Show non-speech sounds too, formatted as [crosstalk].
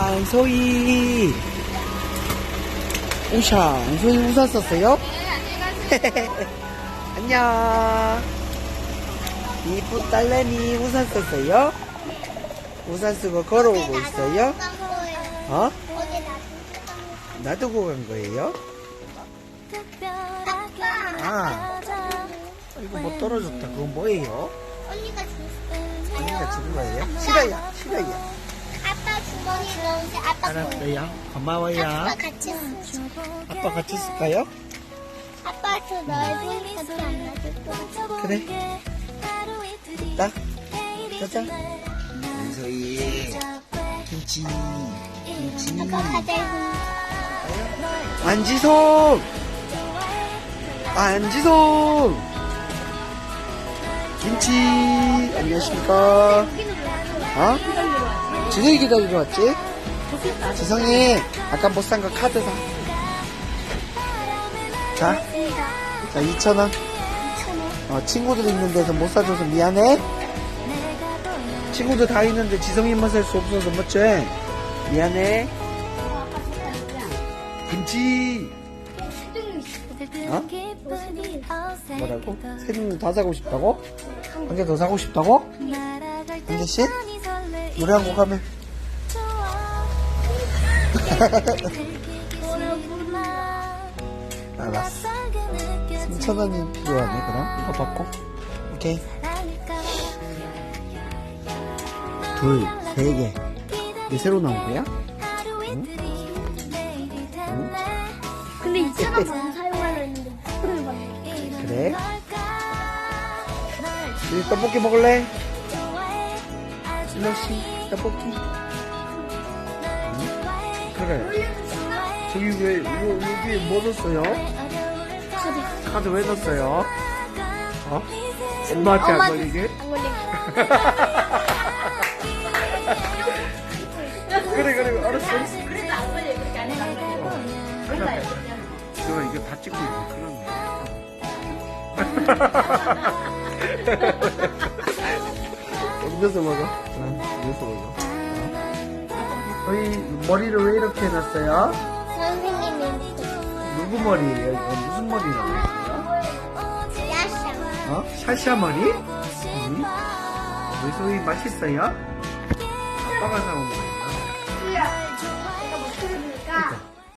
안소희. 우샤, 안소희 우산 썼어요? [laughs] 안녕. 이쁜 딸내미 우산 썼어요? 우산 쓰고 걸어오고 있어요? 어? 놔두고 간 거예요? 아, 이거 뭐 떨어졌다. 그건 뭐예요? 언니가 주는 거예요? 싫어요, 싫어요. 아빠 주머니 넣은데 아빠 거예요. 알았어요. 고마워요. 아빠 같이 쓰죠. 아빠 같이 쓸까요? 아빠 저 넓은 것도 안 놔줄 거야. 그래. 나 짜잔. 안소희. 김치. 김치. 아빠 가자. 안지송. 안지송. 김치. 안녕하십니까. 어? 지성이 기다리러 왔지? 지성이 아까 못 산 거 카드 사. 자, 자 2,000원. 어, 친구들 있는 데서 못 사줘서 미안해. 친구들 다 있는데 지성이만 살 수 없어서 멋지? 미안해. 김치. 어? 뭐라고? 세 종류 다 사고 싶다고? 한 개 더 사고 싶다고? 한 개씩? 노래 한 곡 하면. [laughs] 알았어. 3,000원이 필요하네, 그럼. 이거 받고. 오케이. 둘, 세 개. 이게 새로 나온 거야? 응? 근데 2,000원 더 사용하려 했는데 2,000원 받네. 그래? 이 떡볶이 먹을래? 슬러시 떡볶이? 응? 그래. 저기 왜, 이거, 여기 뭐 넣었어요? 카드. 카드 왜 넣었어요? 어? 엄마한테 안 걸리게? 안 걸리게. 그래, 그래, 알았어. 그래도 안 걸려 그렇게 안 걸려. 내가 이게 다 찍고 있네. 큰일 [laughs] 음료수 먹어. 응, 음료수 먹어. 어. 저희 머리를 왜 이렇게 해놨어요? 선생님이 누구 머리예요? 이거 무슨 머리라고 했어요? 야샤. 어? 샤샤 머리? 응? 우리 소희 맛있어요? 아빠가 사온 거예요.